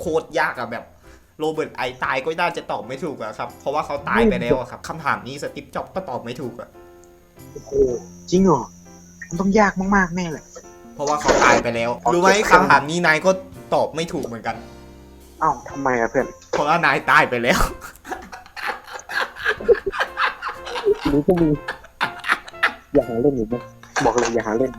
โคตรยากอะแบบโรเบิร์ตไอน์สไตายก็น่าจะตอบไม่ถูกอะครับ เพราะว่าเขาตายไปแล้วอะครับคำถามนี้สติปจ็อบก็ตอบไม่ถูกอะโอ้โหจริงเหรอมันต้องยากมากๆแน่เลยเพราะว่าเขาตายไปแล้ว รู้ไหมคำถามนี้นายก็ตอบไม่ถูกเหมือนกันเอ้าทำไมอะเพื่อนเพราะว่านายตายไปแล้วรู้ก็มีอย่าหาเล่นอีกนะ บอกเลยอย่าหาเล่น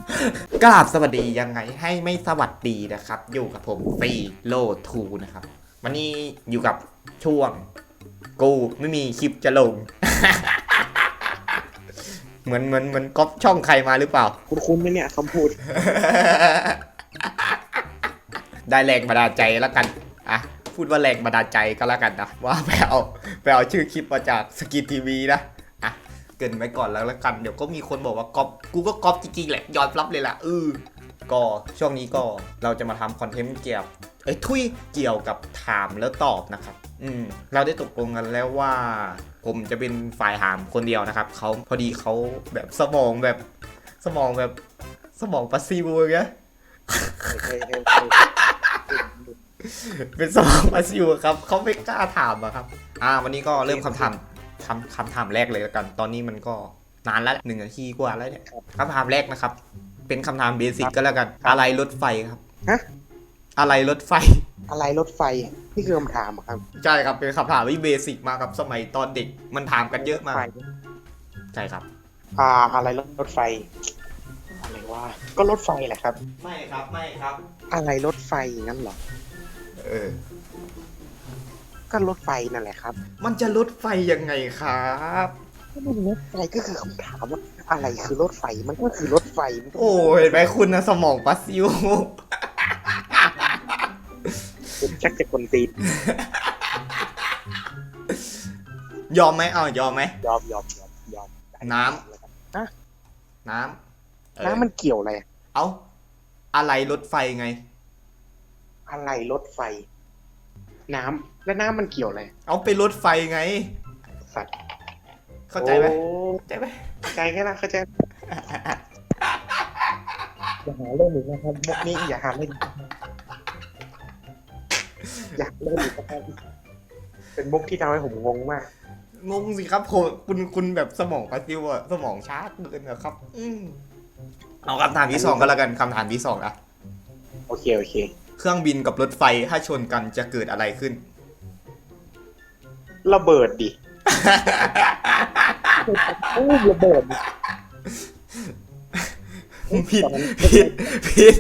กราบสวัสดียังไงให้ไม่สวัสดีนะครับ อยู่กับผมฟรีโลทูนะครับ วันนี้อยู่กับช่วง กูไม่มีคลิปจะลง เหมือนเหมือนเหมือนก๊อปช่องใครมาหรือเปล่า คุณคุ้นไหมเนี่ยคำพูด ได้แรงบันดาลใจแล้วกันอะพูดว่าแรงบันดาลใจก็แล้วกันนะว่าไปเอาไปเอาชื่อคลิปมาจากสกิททีวีนะอะ เกินไว้ก่อนแล้วแล้วกัน เดี๋ยวก็มีคนบอกว่าก๊อปกูก็ก๊อปจริงๆแหละยอมรับเลยล่ะเออก็ช่วงนี้ก็เราจะมาทำคอนเทนต์เกี่ยวเอ้ยทุยเกี่ยวกับถามแล้วตอบนะครับ อืม เราได้ตกลงกันแล้วว่า ผมจะเป็นฝ่ายถามคนเดียวนะครับเขาพอดีเขาแบบสมองแบบสมองแบบสมองปัสซีวอย่างเงี้ยเป็นสมองปัสซีวครับเขาไม่กล้าถามอะครับ อ่า วันนี้ก็เริ่มคำถาม คำคำถามแรกเลยแล้วกัน ตอนนี้มันก็นานแล้วหนึ่งนาทีกว่าแล้วเนี่ยคำถามแรกนะครับ เป็นคำถามเบสิกก็แล้วกัน อะไรรถไฟครับ ฮะ อะไรรถไฟ อะไรรถไฟ นี่คือคำถามเหรอครับใช่ครับ เป็นคำถามที่เบสิกมากครับ สมัยตอนเด็กมันถามกันเยอะมาก ไฟใช่ครับ อ่า อะไรรถไฟ อะไรวะ ก็รถไฟแหละครับ ไม่ครับ ไม่ครับ อะไรรถไฟงั้นเหรอ เออ ก็รถไฟนั่นแหละครับมันจะรถไฟยังไงครับ ก็มันรถไฟก็คือคำถามว่าอะไรคือรถไฟมันก็คือรถไฟมันก็โอ้เห็นไหมคุณนะสมองปัสซิว ผมชักจะคนตีนยอมไหมเอายอมไหม ยอมยอมยอมยอมน้ฮะน้ำเออน้ำมันเกี่ยวอะไรเอาอะไรรถไฟไง อะไรรถไฟ น้ำแล้วน้ำมันเกี่ยวอะไรเอาไปรถไฟไง สัตว์เข้าใจไหมโอ้เข้าใจไหมเข้าใจแค่นั้นเข้าใจอย่าหาเล่นอีกนะครับมุกนี้อย่าหาเล่นอีกนะครับอย่าเล่นอีกนะครับเป็นมุกที่ทำให้ผมงงมาก งงสิครับผมคุณคุณแบบสมองปัสซิวอะสมองช้าเกินอะครับ อืมเอาคำถามที่สองก็แล้วกันคำถามที่สองอะโอเคโอเค เครื่องบินกับรถไฟถ้าชนกันจะเกิดอะไรขึ้น ระเบิดดิโอ้ยระเบิดดิผิดผิดผิด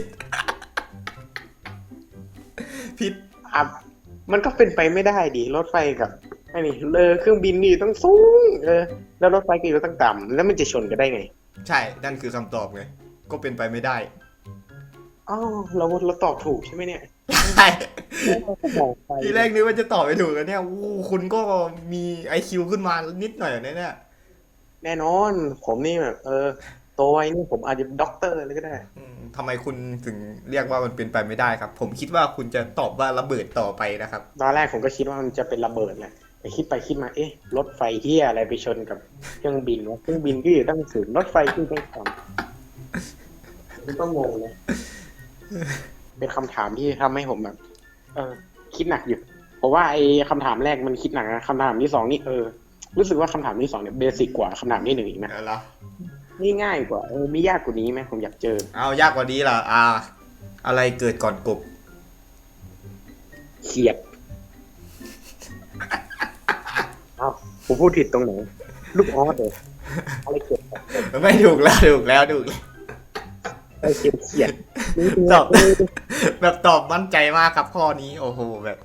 ผิดอะมันก็เป็นไปไม่ได้ดิรถไฟกับไอ้นี่เออเครื่องบินนี่ต้องสูงเออแล้วรถไฟก็อยู่ต้องต่ำแล้วมันจะชนกันได้ไง ใช่นั่นคือคำตอบไงก็เป็นไปไม่ได้ อ๋อเราเราตอบถูกใช่ไหมเนี่ยใช่บอกไปทีแรกนึกว่าจะตอบไม่ถูกแล้วเนี่ยอู้คุณก็มีไอคิวขึ้นมานิดหน่อยนะเนี่ยแน่นอน ผมนี่แบบเออโตไวนี่ผมอาจจะเป็นด็อกเตอร์เลยก็ได้อืมทำไมคุณถึงเรียกว่ามันเป็นไปไม่ได้ครับ ผมคิดว่าคุณจะตอบว่าระเบิดต่อไปนะครับ ตอนแรกผมก็คิดว่ามันจะเป็นระเบิดแหละแต่คิดไปคิดมาเอ๊ะรถไฟเฮียอะไรไปชนกับเครื่องบินวะเครื่องบินก็อยู่ตั้งสูงรถไฟก็อยู่ตั้งต่ำมันก็งงเลย เป็นคำถามที่ทำให้ผมแบบ เออ คิดหนักอยู่ เพราะว่าไอ้คำถามแรกมันคิดหนักนะคำถามที่สองนี่เออ รู้สึกว่าคำถามที่สองเนี่ยเบสิกกว่าคำถามที่หนึ่งอีกนะเอาละนี่ง่ายกว่าเออมียากกว่านี้ไหมผมอยากเจอ เอายากกว่านี้ล่ะอ่า อะไรเกิดก่อนกบ เขียดเอ้าผมพูดผิดตรงไหน ลูกออสเลยอะไรเขียดไม่ถูกแล้วถูกแล้วถูกแล้ว อะไรเขียดเขียด ตอบ แบบตอบมั่นใจมากครับข้อนี้ โอ้โหแบบ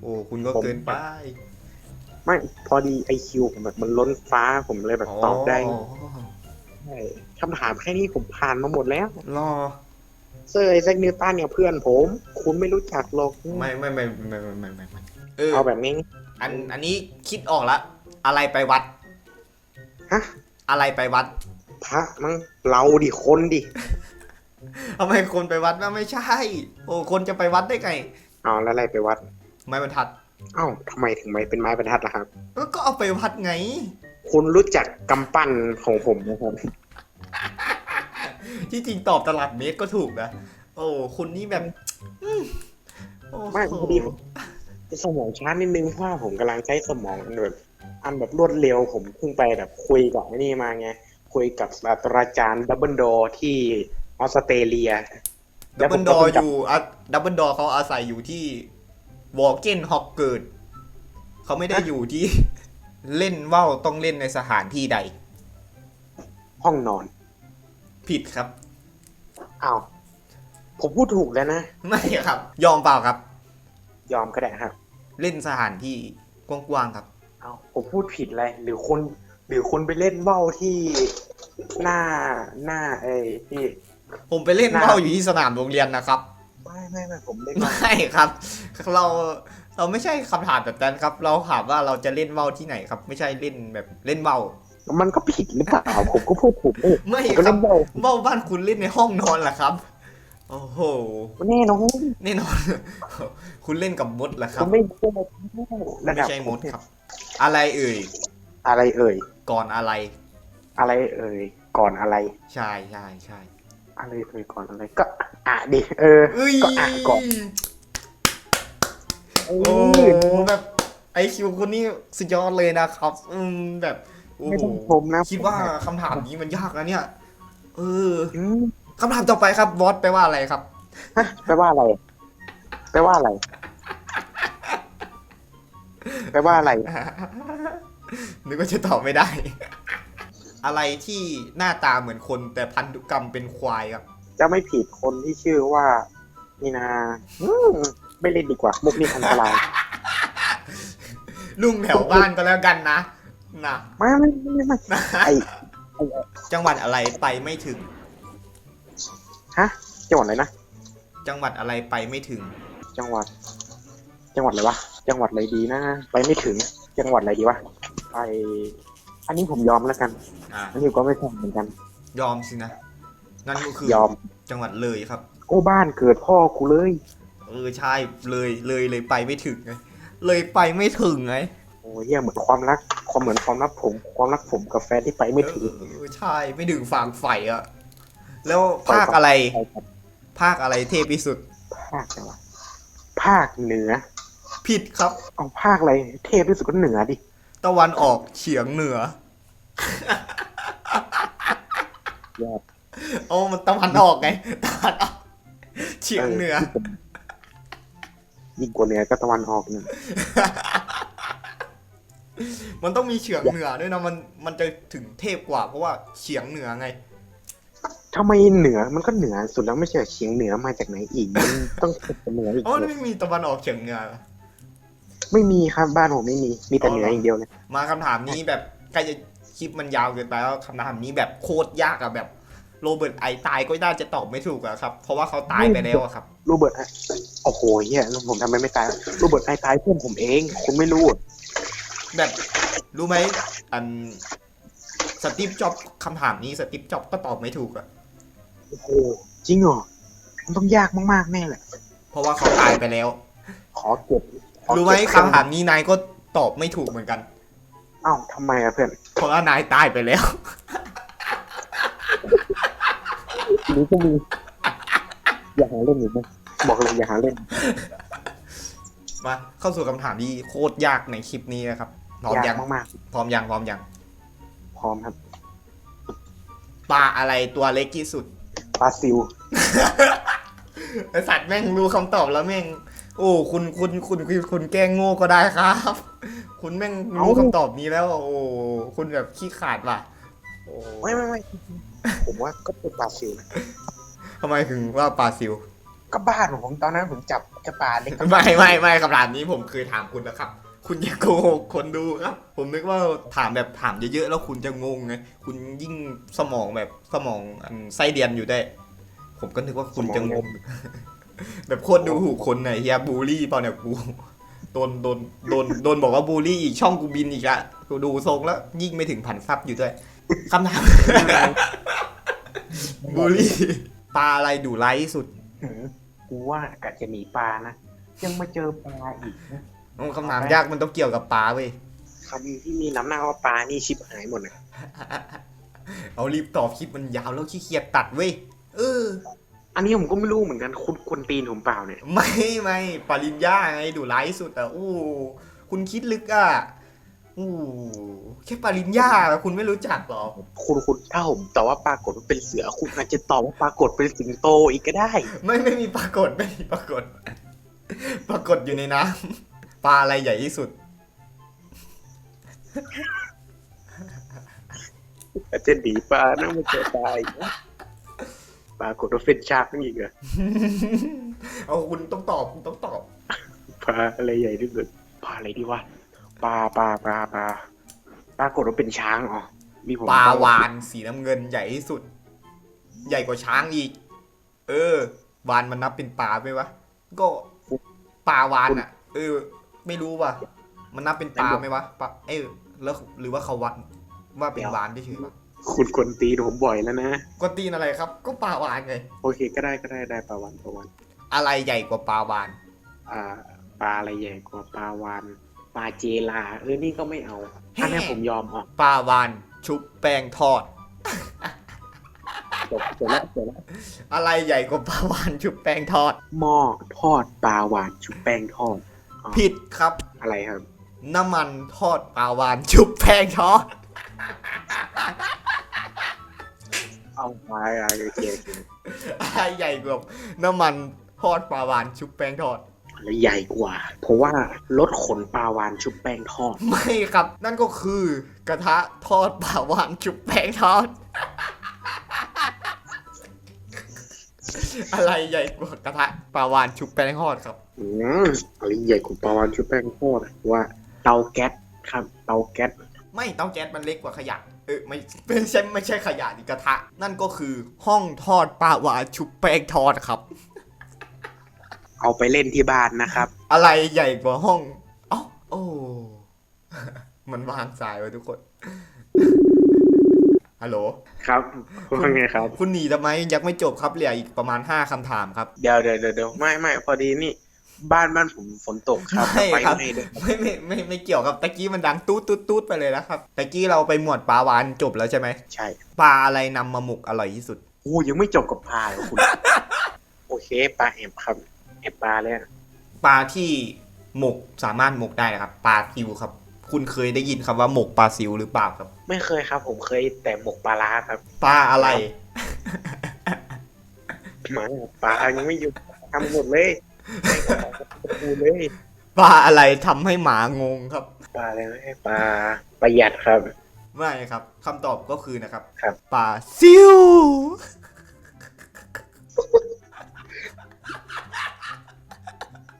โอ้คุณก็เกินไป ไม่พอดีไอคิวผมแบบมันล้นฟ้าผมเลยแบบตอบได้ใช่คำถามแค่นี้ผมผ่านมาหมดแล้ว รอ เซอร์ไอแซกนิวตันเนี่ยเพื่อนผม คุณไม่รู้จักหรอก ไม่ไม่ไม่ไม่ไม่ไม่ไม่เออเอาแบบนี้ อันอันนี้คิดออกละ อะไรไปวัด ฮะ อะไรไปวัด พระมั้งเราดิคนดิ ทำไมคนไปวัดว่าไม่ใช่ โอ้คนจะไปวัดได้ไงเอาแล้วอะไรไปวัดไม้บรรทัดเอ้าทำไมถึงไม่เป็นไม้บรรทัดล่ะครับก็ก็เอาไปวัดไง คุณรู้จักกำปั้นของผมนะครับที่จริงตอบตลาดเมตรก็ถูกนะ โอ้คุณนี่แบบอืมโอ้โหไม่พอดีผมสมองช้านิดนึงเพราะว่าผมกำลังใช้สมองอันแบบอันแบบรวดเร็วผมเพิ่งไปแบบคุยกับไอ้นี่มาไงคุยกับศาสตราจารย์ดับเบิลโดที่ ออสเตรเลียดับเบิลดอแล้วผมก็เพิ่งอกลับยู่อะดับเบิลดอเขาอาศัยอยู่ที่วอลเกนฮอกเกิดเขาไม่ได้อยู่ที่เล่นว่าวต้องเล่นในสถานที่ใด ห้องนอน ผิดครับอ้าวผมพูดถูกแล้วนะ ไม่ครับ ยอมเปล่าครับ ยอมก็ได้ครับ เล่นสถานที่กว้างๆครับเอาผมพูดผิดเลยหรือคนหรือคนไปเล่นว่าวที่หน้าหน้าเอ้ยที่ ผมไปเล่นน่าว่าวอยู่ที่สนามโรงเรียนนะครับ ไม่ไม่ไม่ผมเล่นว่าวไม่ครับ เราเราไม่ใช่คำถามแบบนั้นครับ เราถามว่าเราจะเล่นว่าวที่ไหนครับ ไม่ใช่เล่นแบบเล่นว่าวมันก็ผิดหรือเปล่าผมก็พูดถูกนี่ไม่ผมก็ครัเล่บนว่าวว่าวบ้านคุณเล่นในห้องนอนเหรอครับโอ้โหแน่นอนแน่นอน คุณเล่นกับมดเหรอคผรับมไม่ใช่ไม่ใช่มดครับ อะไรเอ่ย อะไรเอ่ย ก่อนอะไร อะไรเอ่ย ก่อนอะไร ใช่ใช่ใช่ อะไรเอ่ยก่อนอะไรก็อะดิเออ เอ้ยก็อะก่อนเอโอ้อแบบไอคิวคนนี้สุดยอดเลยนะครับ อืมแบบโอ้ไม่โหต้องชมนะคิดว่าคำถามนี้มันยากนะเนี่ย เอออืมคำถามต่อไปครับบอสแปลว่าอะไรครับ ฮะแปลว่าอะไรแปลว่าอะไรแปลว่าอะไรนึกว่าจะตอบไม่ได้ อะไรที่หน้าตาเหมือนคนแต่พันธุกรรมเป็นควายครับ จะไม่ผิดคนที่ชื่อว่านี่นาอืมไม่เล่นดีกว่ามุกนี้อันตรายลุงแถวบ้านก็แล้วกันนะนะไม่ไม่ไม่ไม่ไอไอจังหวัดอะไรไปไม่ถึง ฮะ จังหวัดอะไรนะ จังหวัดอะไรไปไม่ถึง จังหวัด จังหวัดอะไรวะ จังหวัดอะไรดีนะ ไปไม่ถึง จังหวัดอะไรดีวะ ไป อันนี้ผมยอมแล้วกัน อ่าอันนี้ก็ไม่ใช่เหมือนกัน ยอมสินะนั่นก็คือยอม จังหวัดเลยครับโอ้บ้านเกิดพ่อกูเลย เออใช่เลยเลยเลยไปไม่ถึงไงเลยไปไม่ถึงไงโอ้เหี้ยเหมือนความรัก ความเหมือนความรักผม ความรักผมกับแฟนที่ไปไม่ถึงเออใช่ไม่ถึงฝั่งไฟอะแล้วภาคอะไรภาคอะไรเทพที่สุด ภาคอะไรวะภาคเหนือ ผิดครับ เอาภาคอะไร เทพที่สุดก็เหนือดิ ตะวันออกเฉียงเหนือ ยอดโอ้มันตะวันออกไงตะวันออกเฉียงเหนือ ยิ่งกว่าเหนือก็ตะวันออกเนี่ยมันต้องมีเฉียงเหนือด้วยนะมันมันจะถึงเทพกว่าเพราะว่าเฉียงเหนือไง ทำไมเหนือมันก็เหนือสุดแล้วไม่ใช่เหรอเฉียงเหนือมาจากไหนอีกมันต้องเป็นเหนืออีกอ๋อเหรอไม่มีตะวันออกเฉียงเหนือเหรอ ไม่มีครับบ้านผมไม่มี มีแต่เหนืออย่างเดียวเลยมาคำถามนี้แบบใกล้จะคลิปมันยาวเกินไปแล้วคำถามนี้แบบโคตรยากอะแบบโรเบิร์ตไอน์สไตายก็น่าจะตอบไม่ถูกอะครับ เพราะว่าเขาตายไปแล้วอะครับโรเบิร์ตไอโอ้โหเฮียผมทำไมไม่ตายโรเบิร์ตไอตายเพื่อนผมเองคุณไม่รู้อะแบบรู้ไหมอันสตีฟจ็อบคำถามนี้สตีฟจ็อบก็ตอบไม่ถูกอะโอ้โหจริงเหรอมันต้องยากมากๆแน่แหละเพราะว่าเขาตายไปแล้ว ขอเก็บขอเก็บ รู้ไหมคำถามนี้นายก็ตอบไม่ถูกเหมือนกัน อ้าวทำไมอะเพื่อนเพราะว่านายตายไปแล้ว หรือก็มีอย่าหาเล่นอีกนะบอกเลยอย่าหาเล่น มาเข้าสู่คำถามที่โคตรยากในคลิปนี้นะครับ พร้อมยายักง มากพร้อมยัง พร้อมยัง ๆ พร้อมครับปลาอะไรตัวเล็กที่สุด ปลาซิวไอสัตว์แม่งรู้คำตอบแล้วแม่ง โอ้คุณคุณคุณคุณคุณแกล้งโง่ก็ได้ครับ คุณแม่งรู้คำตอบนี้แล้ว โอ้คุณแบบขี้ขาดว่ะโอ้ไม่ไม่ไม่ผมว่าก็เป็นปลาซิวนะทำไมถึงว่าปลาซิวก็บ้านผมตอนนั้นผมจับกระปลาเล็กไม่ไม่ไม่คำถามนี้ผมเคยถามคุณแล้วครับ คุณอย่าโกหกคนดูครับ ผมนึกว่าถามแบบถามเยอะๆแล้วคุณจะงงไงคุณยิ่งสมองแบบสมองอันไส้เดียนอยู่ได้ ผมก็นึกว่าคุณจะงง แบบโคตรดูถูกคนไหนเฮียบูลลี่เปล่าเนี่ยกูโดนโดนโดนโดนบอกว่าบูลลี่อีกช่องกูบินอีกละกูดูทรงแล้วยิ่งไม่ถึงพันซับอยู่ด้วยคำถามบูลลี่ปลาอะไรดุร้ายที่สุดหืมกูว่ากะจะหนีปลานะยังมาเจอปลาอีกนะโอ้คำถามยากมันต้องเกี่ยวกับปลาเว้ยคำที่มีน้ำหน้าว่าปลานี่ชิบหายหมดนะเอารีบตอบคลิปมันยาวแล้วขี้เกียจตัดเว้ยเออ อันนี้ผมก็ไม่รู้เหมือนกันคุณคนตีนผมเปล่าเนี่ย ไม่ไม่ปริญญาไงดูร้ายสุดอะอู้คุณคิดลึกอะอู้แค่ปริญญาคุณไม่รู้จักหรอคุณคุณถ้าผมตอบว่าปรากฏว่าเป็นเสือคุณอาจจะตอบว่าปรากฏเป็นสิงโตอีกก็ได้ ไม่ไม่มีปรากฏไม่มีปรากฏ ปรากฏอยู่ในน้ำปลาอะไรใหญ่ที่สุดอาจจะดีปลานะมันจะตายนะ ปรากฏว่าเป็นชาร์กนี่อีกเหรอเอาคุณต้องตอบคุณต้องตอบปลาอะไรใหญ่ที่สุดปลาอะไรดีวะปลาปลาปลาปลาปรากฏว่าเป็นช้างอ๋อมีผมปลาวานสีน้ำเงินใหญ่ที่สุด ใหญ่กว่าช้างอีก เออ วานมันนับเป็นปลาไหมวะก็ปลาวานอะ เออ ไม่รู้ว่ะมันนับเป็นปลาไหมวะปลาเอ้ยแล้วหรือว่าเขาวัดว่าเป็นวานที่เฉยๆวะ คุณคนตีนผมบ่อยแล้วนะก็ตีนอะไรครับ ก็ปลาวานไง โอเคก็ได้ก็ได้ได้ปลาวันปลาวันอะไรใหญ่กว่าปลาวาน อ่า ปลาอะไรใหญ่กว่าปลาวานปลาเจลาเออนี่ก็ไม่เอาอันนี้ผมยอมอะปลาวานชุบแป้งทอดจบจบแล้วจบแล้วอะไรใหญ่กว่าปลาวานชุบแป้งทอด หม้อทอดปลาวานชุบแป้งทอดอ๋อผิดครับ อะไรครับ น้ำมันทอดปลาวานชุบแป้งทอด เอาไปอะไรโอเคโอเคอะไรใหญ่กว่าน้ำมันทอดปลาวานชุบแป้งทอดอะไรใหญ่กว่า เพราะว่ารถขนปลาวานชุบแป้งทอด ไม่ครับ นั่นก็คือกระทะทอดปลาวานชุบแป้งทอด อะไรใหญ่กว่ากระทะปลาวานชุบแป้งทอดครับอืมอะไรใหญ่กว่าปลาวานชุบแป้งทอดอะว่าเตาแก๊สครับ เตาแก๊สไม่เตาแก๊สมันเล็กกว่าขยะ เออไม่ไม่ใช่ไม่ใช่ขยะนี่กระทะ นั่นก็คือห้องทอดปลาวานชุบแป้งทอดครับ เอาไปเล่นที่บ้านนะครับ อะไรใหญ่กว่าห้องเอ้าโอ้มันวางสายไว้ทุกคนฮัลโหลครับว่าไงครับ คุณหนีทำไมยังไม่จบครับเหลืออีกประมาณ5คำถามครับเดี๋ยวเดี๋ยวเดี๋ยวเดี๋ยวไม่ไม่พอดีนี่ บ้านบ้านผมฝนตกครับไม่ไฟครับไหม้ด้วยไม่ไม่ไม่ไม่เกี่ยวครับตะกี้มันดังตูดตูดตูดไปเลยนะครับตะกี้เราไปหมวดปลาวานจบแล้วใช่ไหมใช่ปลาอะไรนำมาหมกอร่อยที่สุดโอ้ยังไม่จบกับปลาเลยคุณ โอเคปลาแอบครับแอบปลาเลยอะปลาที่หมกสามารถหมกได้นะครับปลาซิวครับ คุณเคยได้ยินคำว่าหมกปลาซิวหรือเปล่าครับ ไม่เคยครับ ผมเคยแต่หมกปลาร้าครับ ปลาอะไรหมาปลายังไม่หยุดทำหมดเลย ไม่ขอดูเลยปลาอะไรทำให้หมางงครับ ปลาอะไรไม่ให้ปลาประหยัดครับ ไม่ครับคำตอบก็คือนะครับครับ ปลาซิว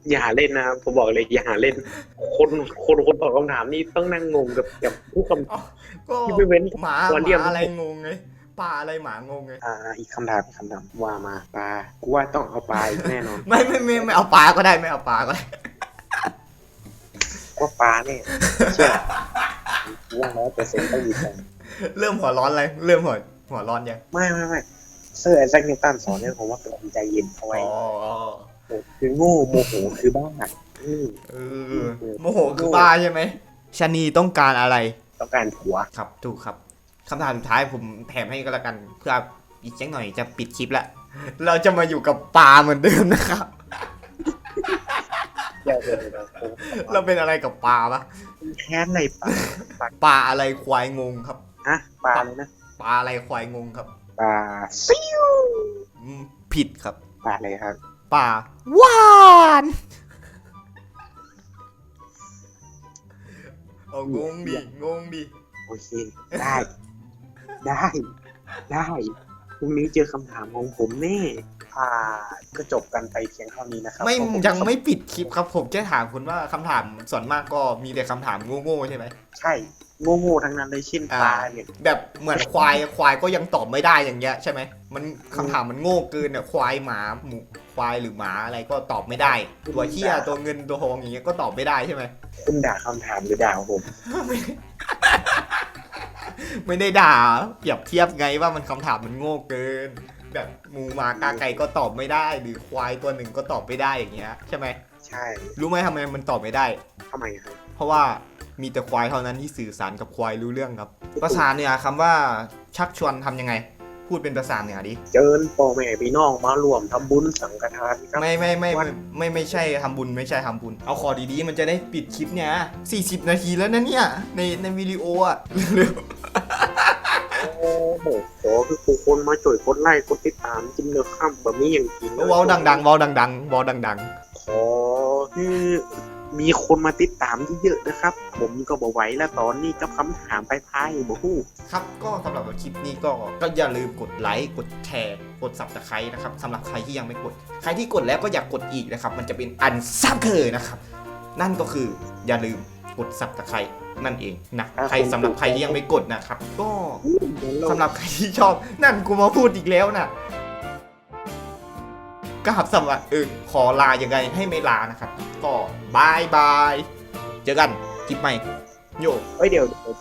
อย่าหาเล่นนะครับผมบอกเลยอย่าหาเล่น คนคนคนตอบคำถามนี่ต้องนั่งงงกับกับผู้คำ ก็ที่ไม่เว้นหมาวันหเดียว มาอะไรงงไง ปลาอะไรหมางงไงอ่าอีกคำถามอีกคำถามว่ามาปลากูว่าต้องเอาปลาอีกแน่นอนไม่ไม่ไม่ไม่เอาปลาก็ได้ไม่เอาปลาก็ได้ว่าปลาเนี่ยเชื่อกูว่าร้อยเปอร์เซ็นต์ต้องมีแฟนเริ่มหัวร้อนเลยเริ่มหัวหัวร้อนยังไม่ไม่ไม่เซอร์ไอแซคนิวตันสอนเนี่ยผมว่าเป็นคนใจเย็นเอาไว้อ๋ออ๋อคือโง่โมโหคือบ้าอืมเออโมโหคือบ้าใช่ไหมชะนีต้องการอะไร ต้องการผัวครับถูกครับ คำถามสุดท้ายผมแถมให้ก็แล้วกัน เพื่ออีกสักหน่อยจะปิดคลิปละ เราจะมาอยู่กับปลาเหมือนเดิมนะครับ เดี๋ยวเดี๋ยวเดี๋ยวผมเราเป็นอะไรกับปลาปะแค้นในปลาปลาอะไรควายงงครับฮะปลาเลยนะปลาอะไรควายงงครับปลาซิวอืมผิดครับปลาอะไรครับปลาว่านเอางงดิงงดิโอเคได้ ได้ ได้ พรุ่งนี้เจอคำถามของผมแน่ อ่า ก็จบกันไปเพียงเท่านี้นะครับไม่เพราะผยังไม่ปิดคลิปครับผมแค่ถามคุณว่าคำถามส่วนมากก็มีแต่คำถามโง่ๆใช่ไหม ใช่โง่ๆทั้งนั้นเลยเช่นปลาเนี่ย แบบเหมือนควายควายก็ยังตอบไม่ได้อย่างเงี้ยใช่ไหมมันคำถามมันโง่เกินเนี่ยควายหมาหมูควายหรือหมาอะไรก็ตอบไม่ได้ ตัวเหี้ยตัวเงินตัวทองอย่างเงี้ยก็ตอบไม่ได้ใช่ไหม คุณด่าคำถามหรือด่าผม ไม่ ได้ด่าเปรียบเทียบไงว่ามันคำถามมันโง่เกิน แบบหมูหมากาไก่ก็ตอบไม่ได้ หรือควายตัวหนึ่งก็ตอบไม่ได้อย่างเงี้ยใช่ไหมใช่ รู้ไหมทำไมมันตอบไม่ได้ทำไมครับเพราะว่ามีแต่ควายเท่านั้นที่สื่อสารกับควายรู้เรื่องครับ ภาษาเนี่ยคำว่าชักชวนทำยังไง พูดเป็นภาษาเหนือดิ เจิญพ่อแม่พี่น้องมารวมทำบุญสังฆทานครับไม่ไม่ไม่วัไม่นไม่ไม่ใช่ทำบุญไม่ใช่ทำบุญ เอาคอดีๆ มันจะได้ปิดคลิปเนี่ย40 นาทีแล้วนะเนี่ยในในวิดีโออะเร็ว โอ้โหขอคือผู้คนมาช่วยกดไลค์กดติดตามจิ้มเนื้อข้ามบะหมี่อย่างกินๆเว้าดังๆเว้าดังๆเว้าดังขอคือมีคนมาติดตามที่เยอะนะครับ ผมก็บอกไหวแล้วตอนนี้เจ้าคำถามไปพายบ่ฮู้ๆครับก็สำหรับคลิปนี้ก็ก็อย่าลืมกดไลค์กดแชร์กด subscribe นะครับสำหรับใครที่ยังไม่กด ใครที่กดแล้วก็อยากกดอีกนะครับ มันจะเป็นอันซับเคยนะครับ นั่นก็คืออย่าลืม กด subscribe นั่นเองนะใครสำหรับใครที่ยังไม่กดนะครับ ก็สำหรับใครที่ชอบนั่นกูมาพูดอีกแล้วนะกราบสำหรับเออขอลายังไงให้ไม่ลานะครับ ก็บายบาย เจอกันคลิปใหม่โยเอ้ยเดี๋ยว